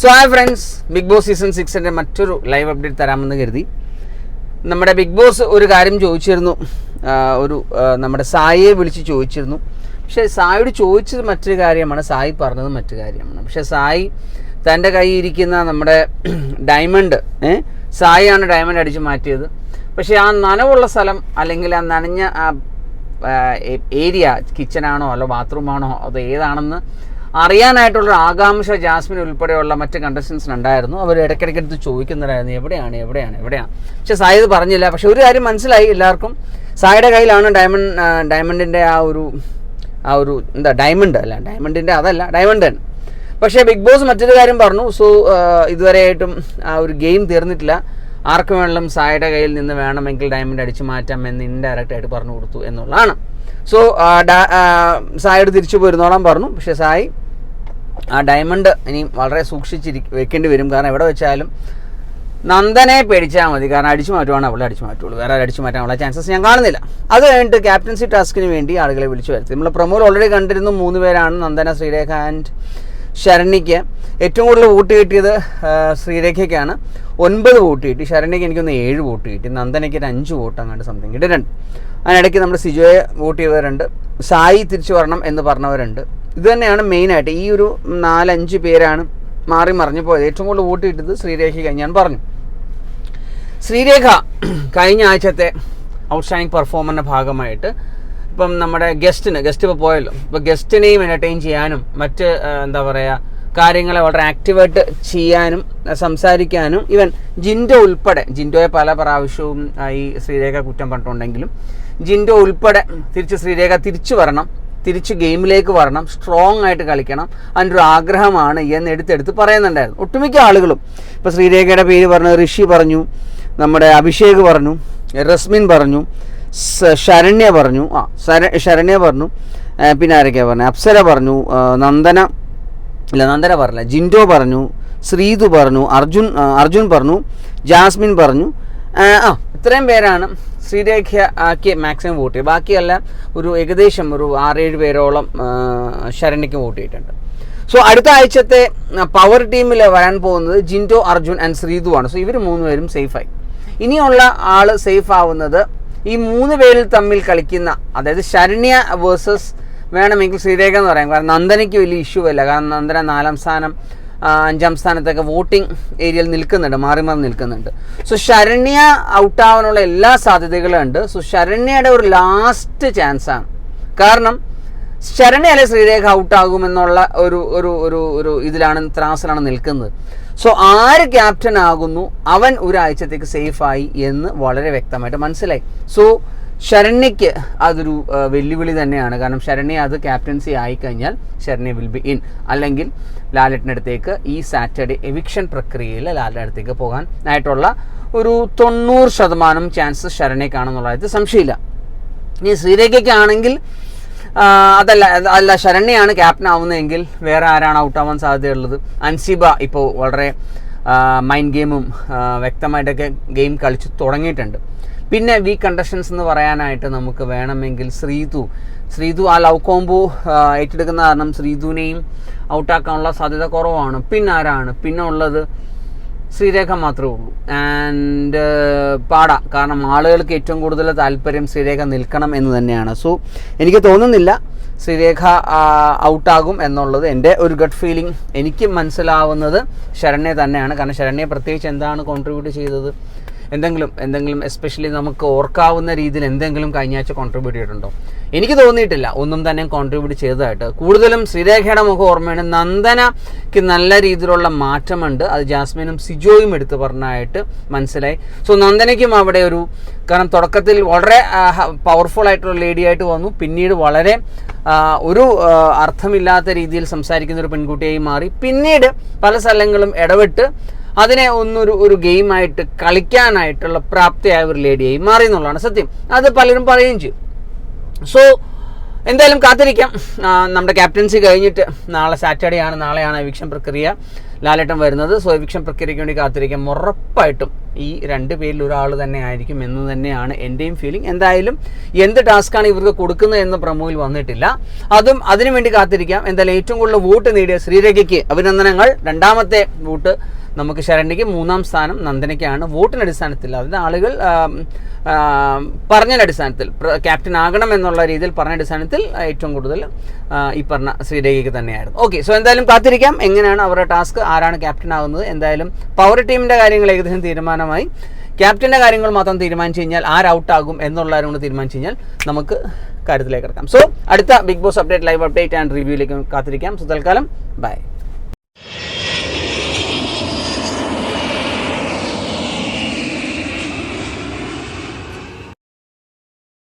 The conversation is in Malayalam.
So hi friends big boss season സിക്സിന്റെ മറ്റൊരു ലൈവ് അപ്ഡേറ്റ് തരാമെന്ന് കരുതി. നമ്മുടെ ബിഗ് ബോസ് ഒരു കാര്യം ചോദിച്ചിരുന്നു. ഒരു നമ്മുടെ സായിയെ വിളിച്ച് ചോദിച്ചിരുന്നു. പക്ഷേ സായിയോട് ചോദിച്ചത് മറ്റൊരു കാര്യമാണ്. സായി പറഞ്ഞത് മറ്റു കാര്യമാണ്. പക്ഷേ സായി തന്റെ കയ്യിൽ ഇരിക്കുന്ന നമ്മുടെ ഡയമണ്ട് സായിയാണ് ഡയമണ്ട് അടിച്ച് മാറ്റിയത്. പക്ഷേ ആ നനവുള്ള സ്ഥലം അല്ലെങ്കിൽ ആ നനഞ്ഞ ആ ഏരിയ കിച്ചനാണോ അല്ല ബാത്റൂമാണോ അത് ഏതാണെന്ന് അറിയാനായിട്ടുള്ള ആകാംക്ഷ ജാസ്മിൻ ഉൾപ്പെടെയുള്ള മറ്റ് കണ്ടസ്റ്റൻസിന് ഉണ്ടായിരുന്നു. അവർ ഇടയ്ക്കിടയ്ക്ക് എടുത്ത് ചോദിക്കുന്നതായിരുന്നു എവിടെയാണ് എവിടെയാണ് എവിടെയാണ്? പക്ഷെ സായി ഇത് പറഞ്ഞില്ല. പക്ഷെ ഒരു കാര്യം മനസ്സിലായി എല്ലാവർക്കും. സായിയുടെ കയ്യിലാണ് ഡയമണ്ട് ഡയമണ്ടിന്റെ ആ ഒരു ആ ഒരു എന്താ ഡയമണ്ട് അല്ല ഡയമണ്ടിന്റെ അതല്ല ഡയമണ്ട് തന്നെ. പക്ഷേ ബിഗ് ബോസ് മറ്റൊരു കാര്യം പറഞ്ഞു. സോ ഇതുവരെയായിട്ടും ആ ഒരു ഗെയിം തീർന്നിട്ടില്ല. ആർക്ക് വേണമെങ്കിലും സായിയുടെ കയ്യിൽ നിന്ന് വേണമെങ്കിൽ ഡയമണ്ട് അടിച്ചു മാറ്റാം എന്ന് ഇൻഡയറക്റ്റ് ആയിട്ട് പറഞ്ഞു കൊടുത്തു എന്നുള്ളതാണ്. സോ സായിയോട് തിരിച്ചു പോയിരുന്നോളാൻ പറഞ്ഞു. പക്ഷേ സായി ആ ഡയമണ്ട് ഇനി വളരെ സൂക്ഷിച്ചിരി വെക്കേണ്ടി വരും. കാരണം എവിടെ വെച്ചാലും നന്ദനെ പേടിച്ചാൽ മതി. കാരണം അടിച്ചു മാറ്റുവാണ് അവളെ അടിച്ചു മാറ്റുള്ളൂ. വേറെ അടിച്ചു മാറ്റാനുള്ള ചാൻസസ് ഞാൻ കാണുന്നില്ല. അത് കഴിഞ്ഞിട്ട് ക്യാപ്റ്റൻസി ടാസ്കിന് വേണ്ടി ആളുകളെ വിളിച്ചു വരുത്തി. നമ്മൾ പ്രമോൽ ഓൾറെഡി കണ്ടിരുന്നു മൂന്ന് പേരാണ്. നന്ദന ശ്രീരേഖ ആൻഡ് ശരണ്യയ്ക്ക് ഏറ്റവും കൂടുതൽ വോട്ട് കിട്ടിയത് ശ്രീരേഖയ്ക്കാണ്. ഒൻപത് വോട്ട് കിട്ടി. ശരണ്യയ്ക്ക് എനിക്കൊന്ന് ഏഴ് വോട്ട് കിട്ടി. നന്ദനയ്ക്ക് ഒരു അഞ്ച് വോട്ട് അങ്ങാണ്ട് സംതിങ് കിട്ടിയിട്ടുണ്ട്. അതിനിടയ്ക്ക് നമ്മൾ സിജോയെ വോട്ട് ചെയ്തവരുണ്ട്. സായി തിരിച്ചു വരണം എന്ന് പറഞ്ഞവരുണ്ട്. ഇത് തന്നെയാണ് മെയിനായിട്ട് ഈ ഒരു നാലഞ്ച് പേരാണ് മാറി മറിഞ്ഞു പോയത്. ഏറ്റവും കൂടുതൽ വോട്ട് കിട്ടുന്നത് ശ്രീരേഖയ്ക്ക് ഞാൻ പറഞ്ഞു. ശ്രീരേഖ കഴിഞ്ഞ ആഴ്ചത്തെ ഔട്ട്സ്റ്റാൻഡിങ് പെർഫോമറിന്റെ ഭാഗമായിട്ട് ഇപ്പം നമ്മുടെ ഗസ്റ്റിന് ഗസ്റ്റ് ഇപ്പോൾ പോയല്ലോ. ഇപ്പോൾ ഗസ്റ്റിനെയും എന്റർടൈൻ ചെയ്യാനും മറ്റ് എന്താ പറയുക കാര്യങ്ങളെ വളരെ ആക്റ്റീവായിട്ട് ചെയ്യാനും സംസാരിക്കാനും ഇവൻ ജിൻഡോ ഉൾപ്പെടെ ജിൻഡോയെ പല പ്രാവശ്യവും ഈ ശ്രീരേഖ കുറ്റം പറഞ്ഞിട്ടുണ്ടെങ്കിലും ജിൻഡോ ഉൾപ്പെടെ തിരിച്ച് ശ്രീരേഖ തിരിച്ചു വരണം. തിരിച്ച് ഗെയിമിലേക്ക് വരണം സ്ട്രോങ് ആയിട്ട് കളിക്കണം അതിന്റെ ഒരു ആഗ്രഹമാണ് എന്ന് എടുത്തെടുത്ത് പറയുന്നുണ്ടായിരുന്നു. ഒട്ടുമിക്ക ആളുകളും. ഇപ്പോൾ ശ്രീരേഖയുടെ പേര് പറഞ്ഞു ഋഷി പറഞ്ഞു നമ്മുടെ അഭിഷേക് പറഞ്ഞു റസ്മിൻ പറഞ്ഞു ശരണ്യ പറഞ്ഞു ആ ശര- ശരണ്യ പറഞ്ഞു പിന്നെ ആരൊക്കെയാണ് പറഞ്ഞു? അപ്സര പറഞ്ഞു നന്ദന ഇല്ല നന്ദന പറഞ്ഞില്ല ജിൻഡോ പറഞ്ഞു ശ്രീതു പറഞ്ഞു അർജുൻ അർജുൻ പറഞ്ഞു ജാസ്മിൻ പറഞ്ഞു ആ ഇത്രയും പേരാണ് ശ്രീരേഖ ആക്കി മാക്സിമം വോട്ട് ചെയ്ത് ബാക്കിയെല്ലാം ഒരു ഏകദേശം ഒരു ആറേഴ് പേരോളം ആ, ശരണ്യയ്ക്ക് വോട്ട് ചെയ്തിട്ടുണ്ട്. സോ അടുത്ത ആഴ്ചത്തെ പവർ ടീമിൽ വരാൻ പോകുന്നത് ജിൻഡോ അർജുൻ ആൻഡ് ശ്രീതു ആണ്. സോ ഇവർ മൂന്നുപേരും സേഫായി ഇനിയുള്ള ആൾ സേഫ് ആവുന്നത് ഈ മൂന്ന് പേരിൽ തമ്മിൽ കളിക്കുന്ന അതായത് ശരണ്യ വേഴ്സസ് വേണമെങ്കിൽ ശ്രീരേഖ എന്ന് പറയാം. കാരണം നന്ദനയ്ക്ക് വലിയ ഇഷ്യൂ അല്ല. കാരണം നന്ദന നാലാം സ്ഥാനം അഞ്ചാം സ്ഥാനത്തൊക്കെ വോട്ടിംഗ് ഏരിയയിൽ നിൽക്കുന്നുണ്ട് മാറി മാറി നിൽക്കുന്നുണ്ട്. സോ ശരണ്യ ഔട്ടാവാനുള്ള എല്ലാ സാധ്യതകളും ഉണ്ട്. സോ ശരണ്യയുടെ ഒരു ലാസ്റ്റ് ചാൻസാണ് കാരണം ശരണ്യ അല്ലെ ശ്രീരേഖ ഔട്ടാകുമെന്നുള്ള ഒരു ഒരു ഒരു ഒരു ഇതിലാണ് ത്രാസിലാണ് നിൽക്കുന്നത്. സോ ആര് ക്യാപ്റ്റൻ ആകുന്നു? അവൻ ഒരാഴ്ചത്തേക്ക് സേഫായി എന്ന് വളരെ വ്യക്തമായിട്ട് മനസ്സിലായി. സോ ശരണ്യയ്ക്ക് അതൊരു വെല്ലുവിളി തന്നെയാണ്. കാരണം ശരണ്യ അത് ക്യാപ്റ്റൻസി ആയിക്കഴിഞ്ഞാൽ ശരണ്യ വിൽ ബി ഇൻ അല്ലെങ്കിൽ ലാലറ്റിനടുത്തേക്ക് ഈ സാറ്റർഡേ എവിക്ഷൻ പ്രക്രിയയിൽ ലാലിന്റെ അടുത്തേക്ക് പോകാൻ ആയിട്ടുള്ള ഒരു തൊണ്ണൂറ് ശതമാനം ചാൻസ് ശരണ്യക്കാണെന്നുള്ള കാര്യത്തിൽ സംശയമില്ല. ഇനി ശ്രീരേഖയ്ക്കാണെങ്കിൽ അതല്ല അല്ല ശരണ്യാണ് ക്യാപ്റ്റൻ ആവുന്നതെങ്കിൽ വേറെ ആരാണ് ഔട്ട് ആവാൻ സാധ്യതയുള്ളത്? അൻസിബ ഇപ്പോൾ വളരെ മൈൻഡ് ഗെയിമും വ്യക്തമായിട്ടൊക്കെ ഗെയിം കളിച്ച് തുടങ്ങിയിട്ടുണ്ട്. പിന്നെ വി കണ്ടഷൻസ് എന്ന് പറയാനായിട്ട് നമുക്ക് വേണമെങ്കിൽ ശ്രീതു ശ്രീതു ആ ലവ് കോംബോ ഏറ്റെടുക്കുന്ന കാരണം ശ്രീതുവിനെയും ഔട്ടാക്കാനുള്ള സാധ്യത കുറവാണ്. പിന്നെ ആരാണ് പിന്നെ ഉള്ളത് ശ്രീരേഖ മാത്രമേ ഉള്ളൂ. ആൻഡ് പാട. കാരണം ആളുകൾക്ക് ഏറ്റവും കൂടുതൽ താല്പര്യം ശ്രീരേഖ നിൽക്കണം എന്ന് തന്നെയാണ്. സോ എനിക്ക് തോന്നുന്നില്ല ശ്രീരേഖ ഔട്ടാകും എന്നുള്ളത് എന്റെ ഒരു ഗട്ട് ഫീലിംഗ് എനിക്ക് മനസ്സിലാവുന്നത് ശരണ്യ തന്നെയാണ്. കാരണം ശരണ്യ പ്രത്യേകിച്ച് എന്താണ് കോൺട്രിബ്യൂട്ട് ചെയ്തത്? എന്തെങ്കിലും എന്തെങ്കിലും എസ്പെഷ്യലി നമുക്ക് ഓർക്കാവുന്ന രീതിയിൽ എന്തെങ്കിലും കഴിഞ്ഞ ആഴ്ച കോൺട്രിബ്യൂട്ട് ചെയ്തിട്ടുണ്ടോ? എനിക്ക് തോന്നിയിട്ടില്ല. ഒന്നും തന്നെ കോൺട്രിബ്യൂട്ട് ചെയ്തതായിട്ട്. കൂടുതലും ശ്രീരേഖയുടെ മുഖം ഓർമ്മയാണ്. നന്ദനയ്ക്ക് നല്ല രീതിയിലുള്ള മാറ്റമുണ്ട്. അത് ജാസ്മിനും സിജോയും എടുത്തു പറഞ്ഞായിട്ട് മനസ്സിലായി. സോ നന്ദനയ്ക്കും അവിടെ ഒരു കാരണം തുടക്കത്തിൽ വളരെ പവർഫുൾ ആയിട്ടുള്ള ലേഡി ആയിട്ട് വന്നു. പിന്നീട് വളരെ ഒരു അർത്ഥമില്ലാത്ത രീതിയിൽ സംസാരിക്കുന്ന ഒരു പെൺകുട്ടിയായി മാറി. പിന്നീട് പല സ്ഥലങ്ങളും ഇടപെട്ട് അതിനെ ഒന്നൊരു ഒരു ഗെയിമായിട്ട് കളിക്കാനായിട്ടുള്ള പ്രാപ്തിയായ ഒരു ലേഡിയായി മാറി എന്നുള്ളതാണ് സത്യം. അത് പലരും പറയുകയും ചെയ്യും. സോ എന്തായാലും കാത്തിരിക്കാം. നമ്മുടെ ക്യാപ്റ്റൻസി കഴിഞ്ഞിട്ട് നാളെ സാറ്റർഡേ ആണ് നാളെയാണ് എവിക്ഷൻ പ്രക്രിയ ലാലേട്ടൻ വരുന്നത്. സോ എവിക്ഷൻ പ്രക്രിയയ്ക്ക് വേണ്ടി കാത്തിരിക്കാം. ഉറപ്പായിട്ടും ഈ രണ്ട് പേരിൽ ഒരാൾ തന്നെ ആയിരിക്കും എന്ന് തന്നെയാണ് എന്റെയും ഫീലിംഗ് എന്തായാലും എന്ത് ടാസ്ക്കാണ് ഇവർക്ക് കൊടുക്കുന്നത് എന്ന് പ്രമോയിൽ വന്നിട്ടില്ല. അതും അതിനു വേണ്ടി കാത്തിരിക്കാം. എന്തായാലും ഏറ്റവും കൂടുതൽ വോട്ട് നേടിയ ശ്രീരേഖയ്ക്ക് അഭിനന്ദനങ്ങൾ. രണ്ടാമത്തെ വോട്ട് നമുക്ക് ശരണ്യയ്ക്ക് മൂന്നാം സ്ഥാനം നന്ദനയ്ക്കാണ് വോട്ടിന് അടിസ്ഥാനത്തിൽ. അതായത് ആളുകൾ പറഞ്ഞ അടിസ്ഥാനത്തിൽ ക്യാപ്റ്റൻ ആകണം എന്നുള്ള രീതിയിൽ പറഞ്ഞ അടിസ്ഥാനത്തിൽ ഏറ്റവും കൂടുതൽ ഈ പറഞ്ഞ ശ്രീരേഖയ്ക്ക് തന്നെയായിരുന്നു. ഓക്കെ സോ എന്തായാലും കാത്തിരിക്കാം. എങ്ങനെയാണ് അവരുടെ ടാസ്ക്? ആരാണ് ക്യാപ്റ്റൻ ആകുന്നത്? എന്തായാലും പവർ ടീമിന്റെ കാര്യങ്ങൾ ഏകദേശം തീരുമാനമായി. ക്യാപ്റ്റന്റെ കാര്യങ്ങൾ മാത്രം തീരുമാനിച്ചു കഴിഞ്ഞാൽ ആര് ഔട്ടാകും എന്നുള്ളവരും കൂടെ തീരുമാനിച്ചു കഴിഞ്ഞാൽ നമുക്ക് കാര്യത്തിലേക്ക് കിടക്കാം സോ അടുത്ത big boss update live update and റിവ്യൂയിലേക്ക് കാത്തിരിക്കാം. സോ തൽക്കാലം ബൈ